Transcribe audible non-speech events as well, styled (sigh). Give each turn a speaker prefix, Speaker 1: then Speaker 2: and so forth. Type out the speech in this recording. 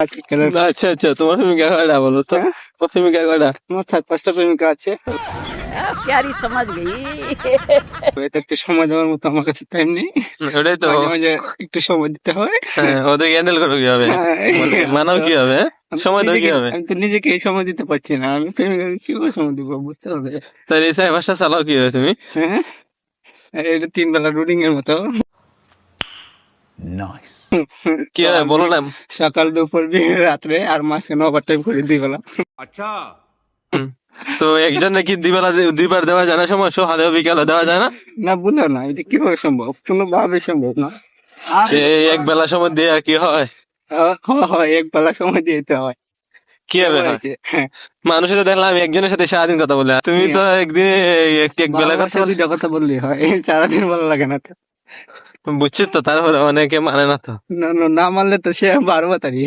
Speaker 1: আচ্ছা, আচ্ছা, তোমার বলো তো?
Speaker 2: হ্যাঁ? আমার পাঁচটা প্রেমিকা আছে। এটা সময় মতো আমার কাছে নেই।
Speaker 1: হ্যাঁ, ওটাই তো।
Speaker 2: একটু সময় দিতে হয়।
Speaker 1: ওদের কি হবে মানাও কি হবে
Speaker 2: হ্যাঁ?
Speaker 1: সময় দেওয়া কি হবে
Speaker 2: নিজেকে এই সময় দিতে পারছি না। আমি প্রেমিকা কি সময় দিব বুঝতে হবে
Speaker 1: তাহলে চালাও কি হবে তুমি
Speaker 2: তিন বেলা রুডিং এর মতো। (laughs)
Speaker 1: কি হবে বলো না।
Speaker 2: সকাল দুপুর রাত্রে আর মাঝখানে ওভার টাইম করে দুই বেলা
Speaker 1: তো একজনে কি দুইবেলা দুইবার দেওয়া যায় না সময়? সকালেও বিকালে দেওয়া যায় না?
Speaker 2: না বলো না এটা কীভাবে সম্ভব? কোনো ভাবে সম্ভব না।
Speaker 1: এক বেলা সময় দিয়ে কি হয়?
Speaker 2: হয়, হয় এক বেলা সময় দিতে হয়।
Speaker 1: কি হবে
Speaker 2: হ্যাঁ।
Speaker 1: মানুষের তো দেখলাম একজনের সাথে সারাদিন কথা বলে। তুমি তো একদিন এক এক বেলা কথা
Speaker 2: দুইটা কথা বললেই হয় সারাদিন ভালো লাগে না তো।
Speaker 1: বুঝছি তো? তারপরে অনেকে মানে না তো।
Speaker 2: না না, মানলে তো সে বারবার তারি